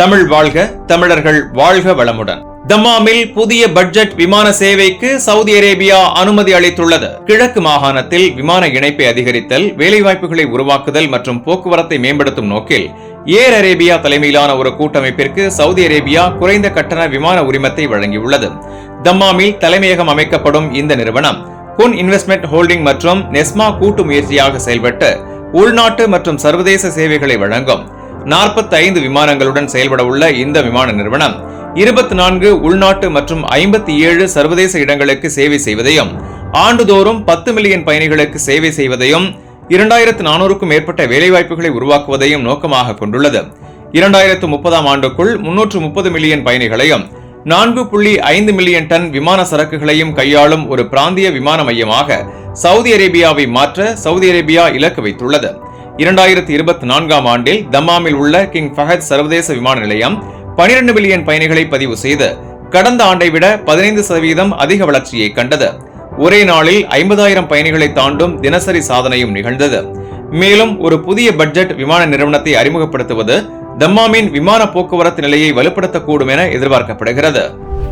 தமிழ் வாழ்க தமிழர்கள் வாழ்க வளமுடன். தம்மாமில் புதிய பட்ஜெட் விமான சேவைக்கு சவுதி அரேபியா அனுமதி அளித்துள்ளது. கிழக்கு மாகாணத்தில் விமான இணைப்பை அதிகரித்தல் வேலைவாய்ப்புகளை உருவாக்குதல் மற்றும் போக்குவரத்தை மேம்படுத்தும் நோக்கில் ஏர் அரேபியா தலைமையிலான ஒரு கூட்டமைப்பிற்கு சவுதி அரேபியா குறைந்த கட்டண விமான உரிமத்தை வழங்கியுள்ளது. தம்மாமில் தலைமையகம் அமைக்கப்படும் இந்த நிறுவனம் குன் இன்வெஸ்ட்மெண்ட் ஹோல்டிங் மற்றும் நெஸ்மா கூட்டு முயற்சியாக செயல்பட்டு உள்நாட்டு மற்றும் சர்வதேச சேவைகளை வழங்கும். 45 விமானங்களுடன் செயல்பட உள்ள இந்த விமான நிறுவனம் இருபத்தி நான்கு உள்நாட்டு மற்றும் ஐம்பத்தி ஏழு சர்வதேச இடங்களுக்கு சேவை செய்வதையும் ஆண்டுதோறும் பத்து மில்லியன் பயணிகளுக்கு சேவை செய்வதையும் இரண்டாயிரத்து நானூறுக்கும் மேற்பட்ட வேலைவாய்ப்புகளை உருவாக்குவதையும் நோக்கமாக கொண்டுள்ளது. இரண்டாயிரத்து முப்பதாம் ஆண்டுக்குள் முன்னூற்று முப்பது மில்லியன் பயணிகளையும் நான்கு புள்ளி ஐந்து மில்லியன் டன் விமான சரக்குகளையும் கையாளும் ஒரு பிராந்திய விமான மையமாக சவுதி அரேபியாவை மாற்ற சவுதி அரேபியா இலக்கு வைத்துள்ளது. இரண்டாயிரத்தி இருபத்தி நான்காம் ஆண்டில் தம்மாமில் உள்ள கிங் ஃபஹத் சர்வதேச விமான நிலையம் பனிரெண்டு மில்லியன் பயணிகளை பதிவு செய்து கடந்த ஆண்டை விட பதினைந்து சதவீதம் அதிக வளர்ச்சியை கண்டது. ஒரே நாளில் ஐம்பதாயிரம் பயணிகளை தாண்டும் தினசரி சாதனையும் நிகழ்ந்தது. மேலும் ஒரு புதிய பட்ஜெட் விமான நிறுவனத்தை அறிமுகப்படுத்துவது தம்மாமின் விமான போக்குவரத்து நிலையை வலுப்படுத்தக்கூடும் என எதிர்பார்க்கப்படுகிறது.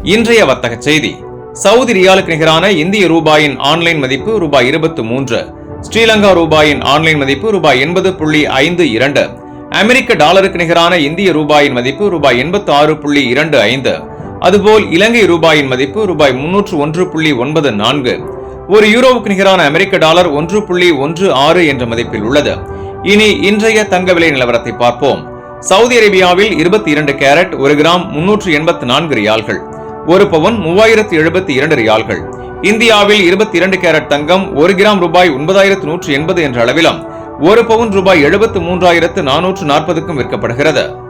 இன்றைய வர்த்தக செய்தி. சவுதி ரியாலுக்கு நிகரான இந்திய ரூபாயின் ஆன்லைன் மதிப்பு ரூபாய் இருபத்தி மூன்று. ஸ்ரீலங்கா ரூபாயின் ஆன்லைன் மதிப்பு ரூபாய் எண்பது புள்ளி ஐந்து இரண்டு. அமெரிக்க டாலருக்கு நிகரான இந்திய ரூபாயின் மதிப்பு ரூபாய் எண்பத்தி ஆறு புள்ளி இரண்டு ஐந்து. அதுபோல் இலங்கை ரூபாயின் மதிப்பு ரூபாய் முன்னூற்று ஒன்று புள்ளி ஒன்பது நான்கு. ஒரு யூரோவுக்கு நிகரான அமெரிக்க டாலர் ஒன்று புள்ளி ஒன்று ஆறு என்ற மதிப்பில் உள்ளது. இனி இன்றைய தங்க விலை நிலவரத்தை பார்ப்போம். சவுதி அரேபியாவில் இருபத்தி இரண்டு கேரட் ஒரு கிராம் முன்னூற்று எண்பத்தி நான்கு ரியால்கள். ஒரு பவுன் மூவாயிரத்து எழுபத்தி இரண்டு ரியால்கள். இந்தியாவில் இருபத்தி இரண்டு கேரட் தங்கம் ஒரு கிராம் ரூபாய் ஒன்பதாயிரத்து நூற்று எண்பது என்ற அளவிலும் ஒரு பவுன் ரூபாய் எழுபத்து மூன்றாயிரத்து நானூற்று நாற்பதுக்கும் விற்கப்படுகிறது.